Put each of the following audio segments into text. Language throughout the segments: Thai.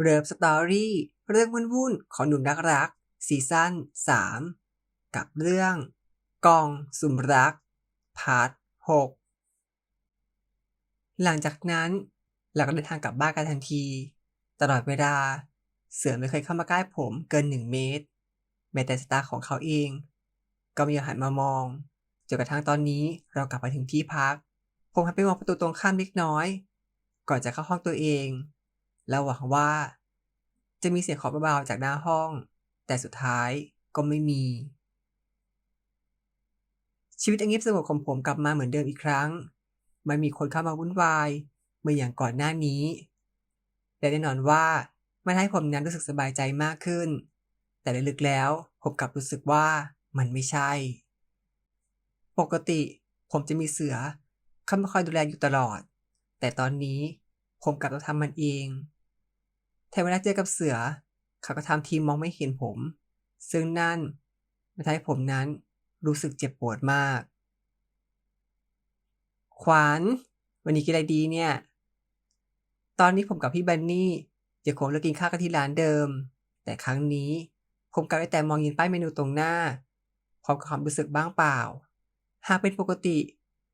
เริฟสตอรี่เรื่องวุ่นๆของหนุ่มรักรักซีซั่น3 กับเรื่อง กองสุมรัก พาร์ท 6 หลังจากนั้นเราก็เดินทางกลับบ้านกันทันที ตลอดเวลา เสือไม่เคยเข้ามาใกล้ผมเกินหนึ่งเมตร แม้แต่สตาร์ของเขาเอง ก็ไม่ยอมหันมามองจนกระทั่งตอนนี้เรากลับมาถึงที่พัก ผมหันไปมองประตูตรงข้ามเล็กน้อย ก่อนจะเข้าห้องตัวเอง แล้วหวังว่า จะมีเสียงเคาะเบาๆจากหน้าห้อง แต่สุดท้ายก็ไม่มี ชีวิตอันเงียบสงบของผมกลับมาเหมือนเดิมอีกครั้ง ไม่มีคนเข้ามาวุ่นวายเหมือนอย่างก่อนหน้านี้ และแน่นอนว่ามันให้ผมนั้นรู้สึกสบายใจมากขึ้น แต่ลึกๆแล้วผมกลับรู้สึกว่ามันไม่ใช่ ปกติผมจะมีเสือเข้ามาคอยดูแลอยู่ตลอด แต่ตอนนี้ผมกลับต้องทำมันเอง แถมเวลาเจอกับเสือ เขาก็ทำทีมมองไม่เห็นผม ซึ่งนั่นมันทำให้ผมนั้นรู้สึกเจ็บปวดมาก ขวาน วันนี้กินอะไรดีเนี่ย ตอนนี้ผมกับพี่บันนี่จะคงเลิกกินข้าวกันที่ร้านเดิม แต่ครั้งนี้ผมกลับได้แต่มองยินป้ายเมนูตรงหน้าพร้อมกับความรู้สึกบ้างเปล่า หากเป็นปกติ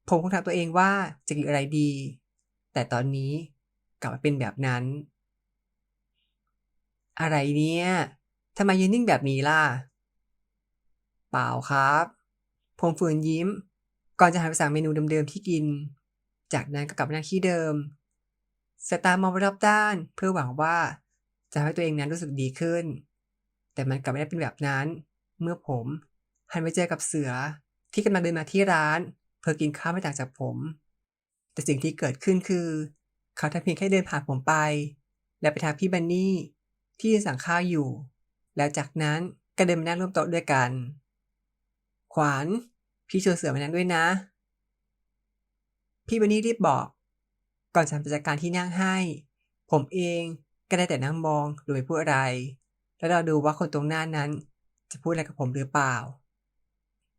ผมคงถามตัวเองว่าจะกินอะไรดี แต่ตอนนี้กลับมาเป็นแบบนั้น อะไรเนี่ยทำไมยืนนิ่งแบบนี้ล่ะ เปล่าครับ ผมฝืนยิ้ม ก่อนจะหันไปสั่งเมนูเดิมๆที่กิน จากนั้นก็กลับนั่งที่เดิม สายตามองไปรอบด้านเพื่อหวังว่าจะให้ตัวเองนั้นรู้สึกดีขึ้น แต่มันกลับไม่ได้เป็นแบบนั้น เมื่อผมหันไปเจอกับเสือที่กำลังเดินมาที่ร้าน เพื่อกินข้าวไม่ต่างจากผม แต่สิ่งที่เกิดขึ้นคือ เขาทำเพียงแค่เดินผ่านผมไป และไปทางพี่บันนี่ ที่ยืนสั่งข้าวอยู่ แล้วจากนั้นก็เดินมานั่งร่วมโต๊ะด้วยกัน ขวาน พี่ชวนเสือมานั่งด้วยนะ พี่บันนี่รีบบอก ก่อนฉันไปจัดการที่นั่งให้ ผมเองก็ได้แต่นั่งมองโดยไม่พูดอะไร แล้วเราดูว่าคนตรงหน้านั้น จะพูดอะไรกับผมหรือเปล่า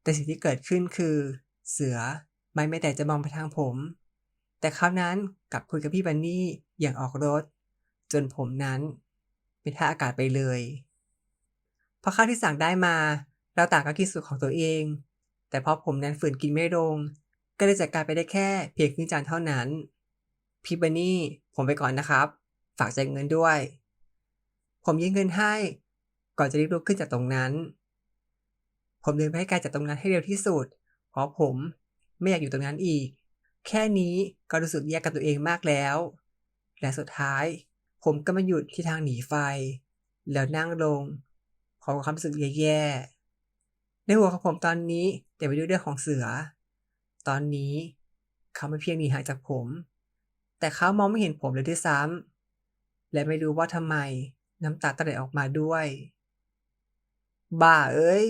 แต่สิ่งที่เกิดขึ้นคือ เสือไม่ไม่แต่จะมองไปทางผม แต่คราวนั้นกลับคุยกับพี่บันนี่อย่างออกรถ จนผมนั้น เป็นท่าอากาศไปเลยพราะข้าวที่สั่งได้มา เราต่างก็กินสุดของตัวเอง แต่พอผมนั้นฝืนกินไม่ลง ก็เลยจัดการไปได้แค่เพียงครึ่งจานเท่านั้นพี่บันนี่ผมไปก่อนนะครับ ฝากจ่ายเงินด้วย ผมยื่นเงินให้ ก่อนจะรีบลุกขึ้นจากตรงนั้น ผมเดินไปให้ไกลจากตรงนั้นให้เร็วที่สุด เพราะผมไม่อยากอยู่ตรงนั้นอีก แค่นี้ก็รู้สึกแย่กับตัวเองมากแล้ว และสุดท้าย ผมก็มาหยุดที่ทางหนีไฟ แล้วนั่งลงพร้อมกับความรู้สึกแย่ๆ ในหัวของผมตอนนี้เต็มไปด้วยเรื่องของเสือ ตอนนี้เขาไม่เพียงหนีหางจากผม แต่เขามองไม่เห็นผมเลยด้วยซ้ำและไม่รู้ว่าทำไมน้ำตาตะไหลออกมาด้วย บ้าเอ้ย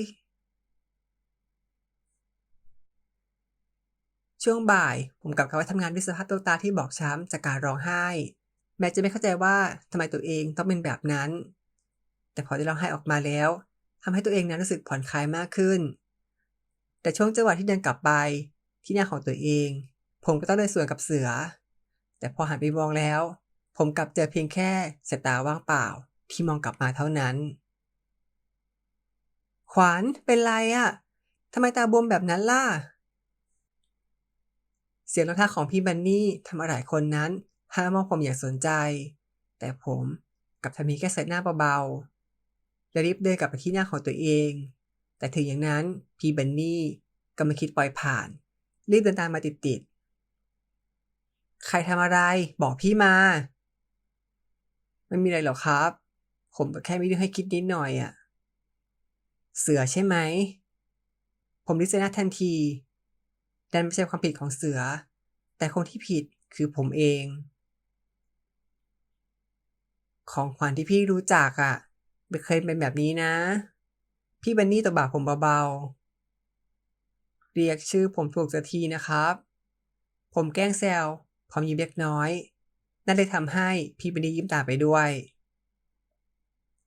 ช่วงบ่ายผมกลับเข้าไปทำงานด้วยสภาพตัวตาที่บอบช้ำจากการร้องไห้ แม้จะไม่เข้าใจว่าทำไมตัวเองต้องเป็นแบบนั้น แต่พอได้ร้องไห้ออกมาแล้วทำให้ตัวเองนั้นรู้สึกผ่อนคลายมากขึ้น แต่ช่วงจังหวะที่เดินกลับไปที่หน้าของตัวเอง ผมก็ต้องเดินสวนกับเสือ แต่พอหันไปมองแล้ว ผมกลับเจอเพียงแค่สายตาว่างเปล่า ที่มองกลับมาเท่านั้น ขวานเป็นไรอะ่ะทำไมตาบวมแบบนั้นล่ะ เสียงร้องไห้ของพี่บันนี่ทำหลายคนนั้น หันมามองผมอย่างสนใจ แต่ผมกับทำเพียงแค่ใส่หน้าเบาๆและรีบเดินกลับไปที่หน้าของตัวเอง แต่ถึงอย่างนั้นพี่บันนี่ก็ไม่คิดปล่อยผ่าน รีบเดินตามมาติดๆ ใครทำอะไรบอกพี่มา ไม่มีอะไรหรอกครับ ผมก็แค่มีเรื่องให้คิดนิดหน่อยอะเสือใช่ไหม ผมริษยาทันทีดันไม่ใช่ความผิดของเสือ แต่คนที่ผิดคือผมเอง ของขวัญที่พี่รู้จักอะ่ะไม่เคยเป็นแบบนี้นะ พี่บันนี่ตบบาผมเบาๆ เรียกชื่อผมถูกสักทีนะครับ ผมแกล้งแซวพร้อมยิ้มเล็กน้อย นั่นเลยทำให้พี่บันนี่ยิ้มตามไปด้วย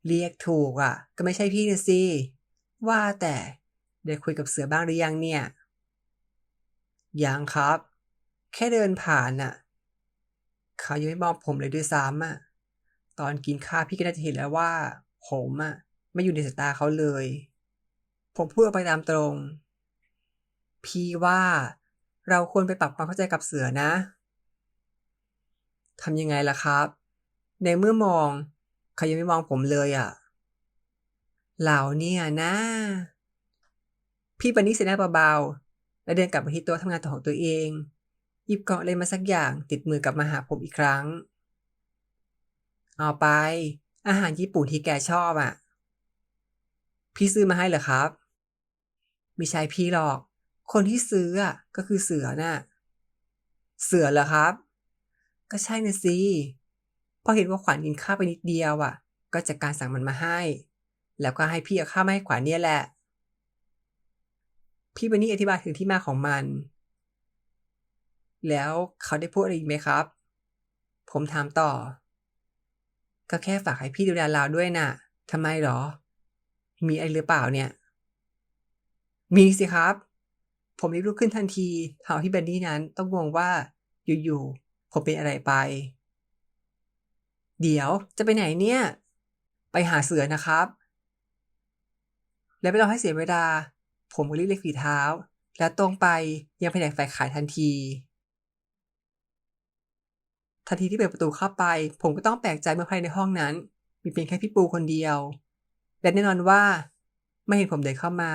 เรียกถูกอะ ก็ไม่ใช่พี่นะสิ ว่าแต่ได้คุยกับเสือบ้างหรือยังเนี่ย ยังครับ แค่เดินผ่านน่ะ เขายังไม่มองผมเลยด้วยซ้ำอะ ตอนกินข้าวพี่ก็น่าจะเห็นแล้วว่า ผมอะไม่อยู่ในสายตาเขาเลย ผมพูดออกไปตามตรง พี่ว่าเราควรไปปรับความเข้าใจกับเสือนะทำยังไงล่ะครับ ในเมื่อมองเขายังไม่มองผมเลยอะ่ะ เหล่าเนี่ยนะ พี่ปณิเสียหน้าเบาๆแล้วเดินกลับมาที่โต๊ะทำงานต่อของตัวเองหยิบกล่องอะไรมาสักอย่างติดมือกลับมาหาผมอีกครั้ง เอาไป อาหารญี่ปุ่นที่แกชอบอะ พี่ซื้อมาให้เหรอครับ ไม่ใช่พี่หรอก คนที่ซื้ออะก็คือเสือน่ะ เสือเหรอครับ ก็ใช่น่ะสิพอเห็นว่าขวัญกินข้าวไปนิดเดียวอะ ก็จัดการสั่งมันมาให้ แล้วก็ให้พี่เอาข้าวมาให้ขวัญเนี่ยแหละ พี่บันนี่อธิบายถึงที่มาของมัน แล้วเขาได้พูดอะไรอีกไหมครับ ผมถามต่อ ก็แค่ฝากให้พี่ดูแลเราด้วยน่ะทำไมหรอ มีอะไรหรือเปล่าเนี่ย มีสิครับ ผมรีบลุกขึ้นทันทีทำให้พี่แบนนี่นั้นต้องงงว่า อยู่ๆผมเป็นอะไรไป เดี๋ยวจะไปไหนเนี่ย ไปหาเสือนะครับ แล้วไม่รอให้เสียเวลา ผมก็รีบเล็กฝีเท้า แล้วตรงไปยังแผนกฝ่ายขายทันที ทันทีที่เปิดประตูเข้าไป ผมก็ต้องแปลกใจเมื่อภายในห้องนั้น มีเพียงแค่พี่ปูคนเดียว และแน่นอนว่าไม่เห็นผมเดินเข้ามา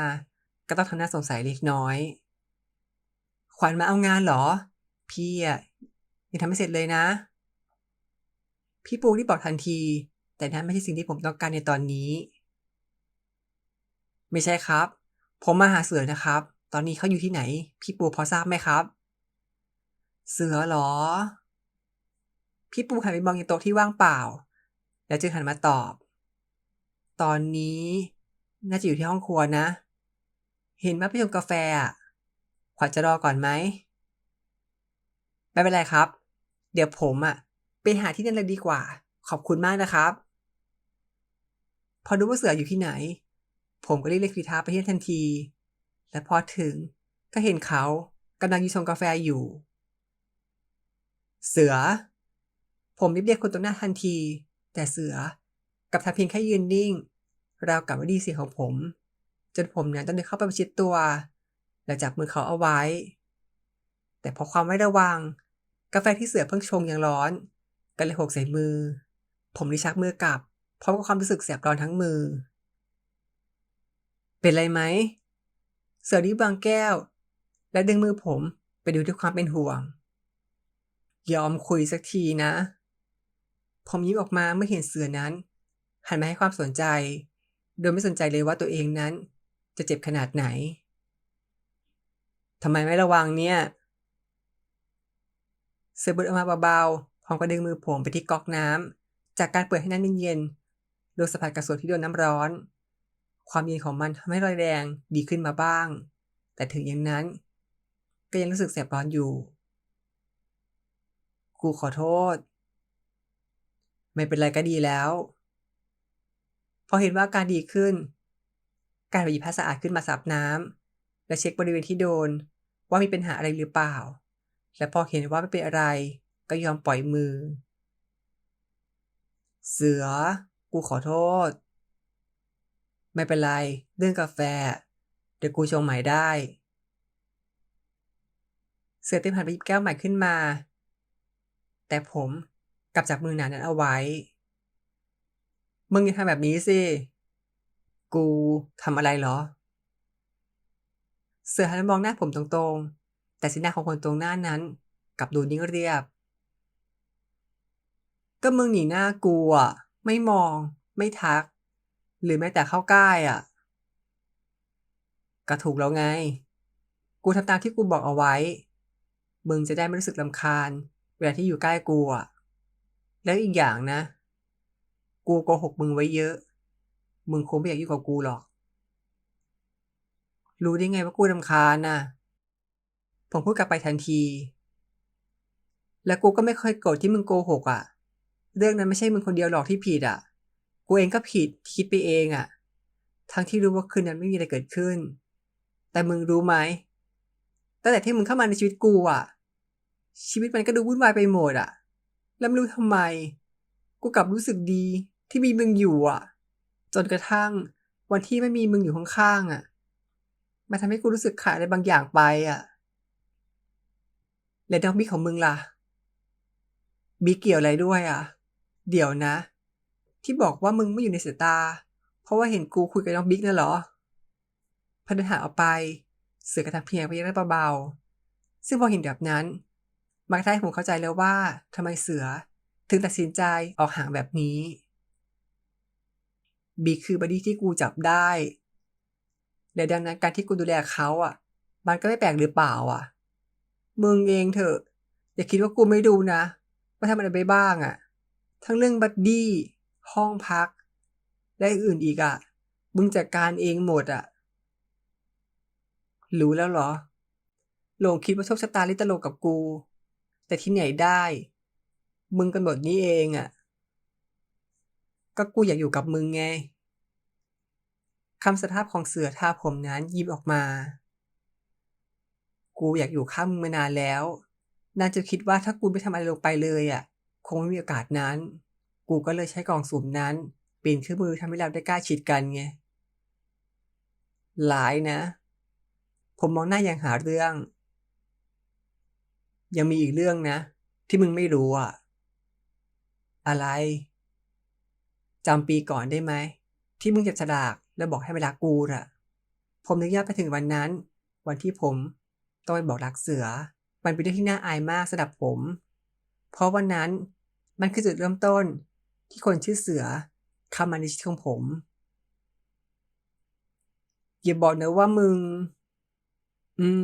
ก็ต้องทำหน้าสงสัยเล็กน้อย ขวัญมาเอางานเหรอ พี่อะยังทำไม่เสร็จเลยนะ พี่ปูที่บอกทันที แต่นั่นไม่ใช่สิ่งที่ผมต้องการในตอนนี้ ไม่ใช่ครับ ผมมาหาเสือนะครับ ตอนนี้เขาอยู่ที่ไหน พี่ปูพอทราบไหมครับ เสือเหรอ พี่ปูหันไปมองยังโต๊ะที่ว่างเปล่า แล้วจึงหันมาตอบ ตอนนี้น่าจะอยู่ที่ห้องครัวนะ เห็นมาไปชมกาแฟอะ ขวัญจะรอก่อนไหม ไม่เป็นไรครับ เดี๋ยวผมอะ ไปหาที่นั่นเลยดีกว่า ขอบคุณมากนะครับ พอรู้ว่าเสืออยู่ที่ไหน ผมก็รีบเรียกฝีทาไปที่นั่นทันที และพอถึงก็เห็นเขากำลังยืนชงกาแฟอยู่ เสือ ผมรีบเรียกคนตรงหน้าทันที แต่เสือกับทำเพียงแค่ยืนนิ่ง ราวกับว่าดีเสียงของผม จนผมนั้นต้องเดินเข้าไปประชิดตัว และจับมือเขาเอาไว้ แต่พอความไม่ระวัง กาแฟที่เสือเพิ่งชงยังร้อนก็เลยหกใส่มือ ผมได้ชักมือกลับพร้อมกับความรู้สึกแสบร้อนทั้งมือ เป็นไรไหม เสือรีบบางแก้ว และดึงมือผมไปดูด้วยความเป็นห่วง ยอมคุยสักทีนะ ผมยิ้มออกมาเมื่อเห็นเสือนั้น หันมาให้ความสนใจ โดยไม่สนใจเลยว่าตัวเองนั้น จะเจ็บขนาดไหนทำไมไม่ระวังเนี่ย เสือบุดออกมาเบาๆพร้อมกับดึงมือผมไปที่ก๊อกน้ำจากการเปิดให้น้ำเย็นๆโดยสัมผัสกับส่วนที่โดนน้ำร้อน ความเย็นของมันทำให้รอยแดงดีขึ้นมาบ้าง แต่ถึงอย่างนั้น ก็ยังรู้สึกแสบร้อนอยู่ กูขอโทษ ไม่เป็นไรก็ดีแล้ว พอเห็นว่าการดีขึ้น การไปหยิบผ้าสะอาดขึ้นมาซับน้ำและเช็คบริเวณที่โดนว่ามีปัญหาอะไรหรือเปล่า และพอเห็นว่าไม่เป็นอะไร ก็ยอมปล่อยมือ เสือ กูขอโทษ ไม่เป็นไร เรื่องกาแฟ เดี๋ยวกูชงใหม่ได้ เสือเต็มหันไปหยิบแก้วใหม่ขึ้นมา แต่ผม กลับจับมือหนานั้นเอาไว้ มึงอย่าทำแบบนี้สิ กูทำอะไรเหรอ เสือหันมองหน้าผมตรงๆ แต่สีหน้าของคนตรงหน้านั้นกลับดูนิ่งเรียบ ก็มึงหนีหน้ากูอะ ไม่มอง ไม่ทัก หรือแม้แต่เข้าใกล้อะ ก็ถูกแล้วไง กูทำตามที่กูบอกเอาไว้ มึงจะได้ไม่รู้สึกลำคาญ เวลาที่อยู่ใกล้กูอะ แล้วอีกอย่างนะ กูโกหกมึงไว้เยอะ มึงคงไม่อยากยุ่งกับกูหรอก รู้ได้ไงว่ากูรำคาญน่ะผมพูดกลับไปทันที และกูก็ไม่เคยโกรธที่มึงโกหกอะ เรื่องนั้นไม่ใช่มึงคนเดียวหรอกที่ผิดอะ กูเองก็ผิดที่คิดไปเองอะ ทั้งที่รู้ว่าคืนนั้นไม่มีอะไรเกิดขึ้น แต่มึงรู้ไหมตั้งแต่ที่มึงเข้ามาในชีวิตกูอะ ชีวิตมันก็ดูวุ่นวายไปหมดอะ แล้วไม่รู้ทำไม กูกลับรู้สึกดีที่มีมึงอยู่อะ จนกระทั่งวันที่ไม่มีมึงอยู่ข้างๆอะ มันทำให้กูรู้สึกขาดอะไรบางอย่างไปอะ แล้วน้องบิ๊กของมึงล่ะบิ๊กเกี่ยวอะไรด้วยอะ เดี๋ยวนะ ที่บอกว่ามึงไม่อยู่ในสายตา เพราะว่าเห็นกูคุยกับน้องบิ๊กน่ะเหรอพอเดินห่างออกไป เสือกระทำเพียงไปยักเบาๆซึ่งพอเห็นแบบนั้น มักแท้ผมเข้าใจแล้วว่าทำไมเสือถึงตัดสินใจออกห่างแบบนี้บิ๊กคือบอดี้ที่กูจับได้และดังนั้นการที่กูดูแลเขาอะ มันก็ไม่แปลกหรือเปล่าอะ มึงเองเถอะ อย่าคิดว่ากูไม่ดูนะ ว่าทำอะไรไปบ้างอะ ทั้งเรื่องบัดดี้ห้องพัก และอื่นอีกอะ มึงจัดการเองหมดอะ รู้แล้วเหรอ หลงคิดว่าโชคชะตาลิตลกกับกู แต่ที่ไหนได้ มึงกันหมดนี้เองอะ ก็กูอยากอยู่กับมึงไงคำสารภาพของเสือท่าผมนั้นยิ้มออกมา กูอยากอยู่ข้างมึงมานานแล้ว นานจะคิดว่าถ้ากูไม่ทำอะไรลงไปเลยอะ คงไม่มีโอกาสนั้น กูก็เลยใช้กล่องสุ่มนั้นป็นเครื่องมือทำให้เราได้กล้าชิดกันไง หลายนะ ผมมองหน้าอย่างหาเรื่อง ยังมีอีกเรื่องนะ ที่มึงไม่รู้อะอะไรจำปีก่อนได้ไหม ที่มึงจับฉลากแล้วบอกให้เวลากูอะผมนึกย้อนไปถึงวันนั้น วันที่ผมต้องไปบอกรักเสือ มันเป็นเรื่องที่น่าอายมากสำหรับผม เพราะวันนั้นมันคือจุดเริ่มต้นที่คนชื่อเสือเข้ามาในชีวิตของผมอย่าบอกนะว่ามึง อืม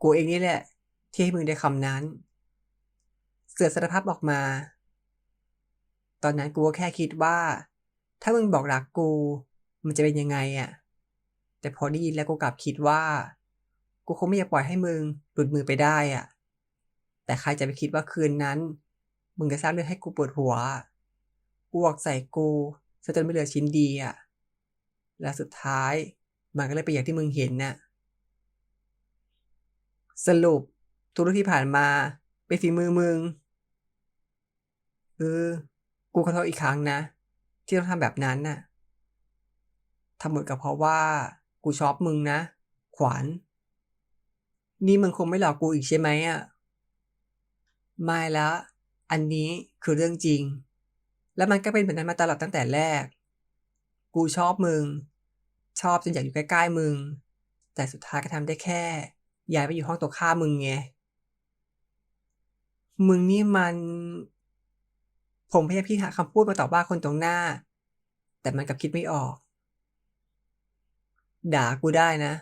กูเองนี่แหละ ที่ให้มึงได้คำนั้น เสือสารภาพออกมา ตอนนั้นกูก็แค่คิดว่า ถ้ามึงบอกรักกู มันจะเป็นยังไงอะ่ะ แต่พอได้ยินแล้วกูกลับคิดว่า กูคงไม่อยากปล่อยให้มึงหลุดมือไปได้อะ่ะ แต่ใครจะไปคิดว่าคืนนั้น มึงจะสร้างเรื่องให้กูปวดหัวอ้วกใส่กูซะจนไม่เหลือชิ้นดีอะ และสุดท้ายมันก็เลยเป็นอย่างที่มึงเห็นน่ะสรุป ทุกที่ผ่านมา เป็นฝีมือมึงเออกูขอโทษอีกครั้งนะ ที่ต้องทำแบบนั้นน่ะทำหมดก็เพราะว่า กูชอบมึงนะ ขวัญนี่มึงคงไม่หลอกกูอีกใช่ไหมอะไม่ละ อันนี้คือเรื่องจริง และมันก็เป็นแบบนั้นมาตลอดตั้งแต่แรก กูชอบมึง ชอบจนอยากอยู่ใกล้ๆมึง แต่สุดท้ายก็ทำได้แค่ย้ายไปอยู่ห้องตรงข้ามึงไง มึงนี่มัน ผมพยายามพิหาคำพูดมาตอบว่าคนตรงหน้า แต่มันกับคิดไม่ออก ด่ากูได้นะ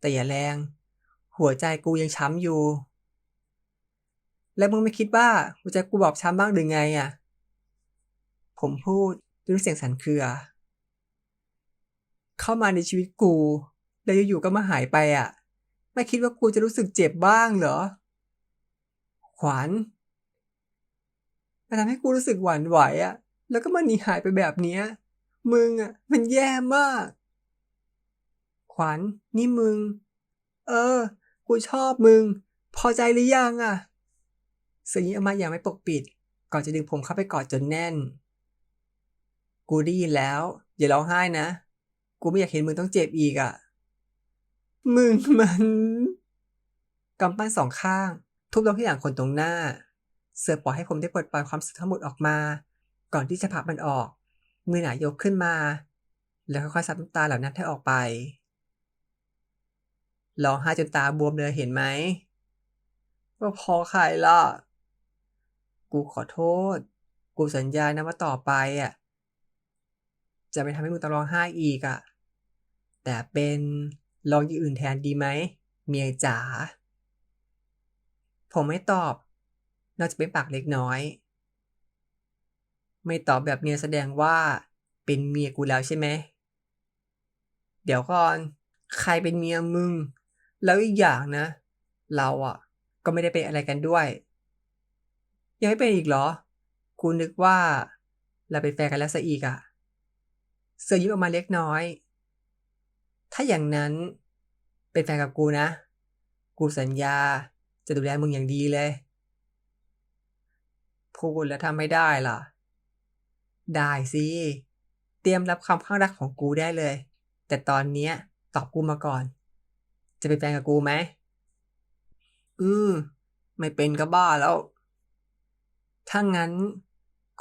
แต่อย่าแรง หัวใจกูยังช้ำอยู่ แล้วมึงไม่คิดว่าหัวใจกูบอบช้ำบ้างหรือไงอะ ผมพูดด้วยเสียงสั่นเครือ เข้ามาในชีวิตกู แล้วอยู่ๆก็มาหายไปอะ ไม่คิดว่ากูจะรู้สึกเจ็บบ้างเหรอขวัญ มันทำให้กูรู้สึกหวั่นไหวอะแล้วก็มันหนีหายไปแบบเนี้ย มึงอะมันแย่มาก ขวัญนี่มึง เออ กูชอบมึง พอใจหรือยังอะเสียงนี้ออกมาอย่างไม่ปกปิด ก่อนจะดึงผมเข้าไปกอดจนแน่น กูได้ยินแล้ว อย่าร้องไห้นะ กูไม่อยากเห็นมึงต้องเจ็บอีกอะมึงมันกำปั้นสองข้าง ทุบลงที่หลังคนตรงหน้า เสือปล่อยให้ผมได้ปลดปล่อยความสึกทั้งหมดออกมา ก่อนที่จะผลักมันออก มือหนายกขึ้นมา แล้วค่อยๆซับน้ำตาเหล่านั้นให้ออกไปร้องไห้จนตาบวมเลยเห็นไหมว่าพอใครล่ะ กูขอโทษ กูสัญญานะว่าต่อไปอะ จะไม่ทำให้มึงต้องร้องไห้อีกอะ แต่เป็นลองอย่างอื่นแทนดีไหม เมียจ๋า ผมไม่ตอบ นอกจากเป็นปากเล็กน้อย ไม่ตอบแบบเนี้ยแสดงว่าเป็นเมียกูแล้วใช่ไหม เดี๋ยวก่อน ใครเป็นเมียมึง แล้วอีกอย่างนะ เราอะ ก็ไม่ได้เป็นอะไรกันด้วย ยังไม่เป็นอีกเหรอ กูนึกว่า เราเป็นแฟนกันแล้วซะอีกอะ เสื้อยิ้มออกมาเล็กน้อย ถ้าอย่างนั้นเป็นแฟนกับกูนะ กูสัญญาจะดูแลมึงอย่างดีเลย พูดแล้วทำไม่ได้ล่ะ ได้สิ เตรียมรับความข้างรักของกูได้เลย แต่ตอนเนี้ยตอบกูมาก่อน จะเป็นแฟนกับกูไหม อืมไม่เป็นก็บ้าแล้ว ถ้างั้น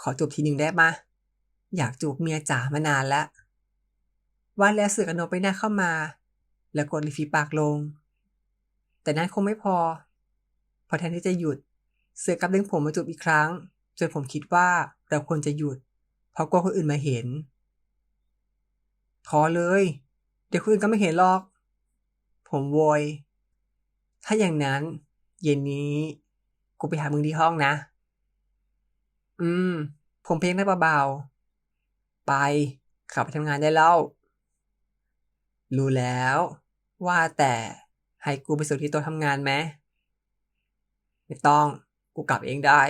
ขอจูบทีหนึ่งได้ปะอยากจูบเมียจ๋ามานานแล้วว่าแล้วเสือกกับโนไปหน้าเข้ามา แล้วกดริมฝีปากลง แต่นั้นคงไม่พอ พอแทนที่จะหยุด เสือกลับดึงผมมาจูบอีกครั้ง จนผมคิดว่าเราควรจะหยุด เพราะกลัวคนอื่นมาเห็นพอเลย เดี๋ยวคนอื่นก็ไม่เห็นหรอก ผมโวย ถ้าอย่างนั้น เย็นนี้ กูไปหามึงที่ห้องนะ อืม ผมเพียงได้เบาๆ ไปขับไปทำงานได้แล้ว รู้แล้ว ว่าแต่ให้กูไปส่งที่โต๊ะทำงานไหมไม่ต้อง กูกลับเองได้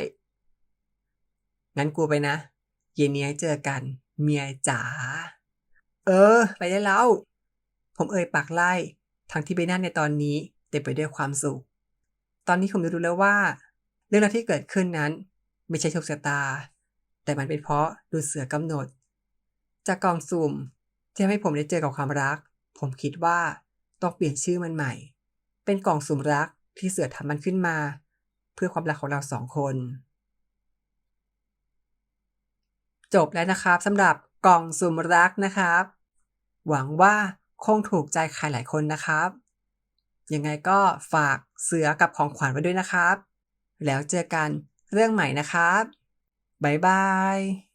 งั้นกูไปนะ เย็นนี้เจอกัน เมียจ๋า เออ ไปได้แล้ว ผมเอ่ยปากไล่ ทั้งที่ใบหน้าในตอนนี้เต็มไปด้วยความสุข ตอนนี้ผมรู้แล้วว่า เรื่องราวที่เกิดขึ้นนั้น ไม่ใช่โชคชะตา แต่มันเป็นเพราะดูเสือกำหนด จากกล่องสุ่มที่ทำให้ผมได้เจอกับความรัก ผมคิดว่าต้องเปลี่ยนชื่อมันใหม่ เป็นกล่องสุ่มรักที่เสือทำมันขึ้นมา เพื่อความรักของเราสองคน จบแล้วนะครับสำหรับกล่องสุ่มรักนะครับ หวังว่าคงถูกใจใครหลายคนนะครับ ยังไงก็ฝากเสือกับของขวัญไว้ด้วยนะครับ แล้วเจอกันเรื่องใหม่นะครับ บ๊ายบาย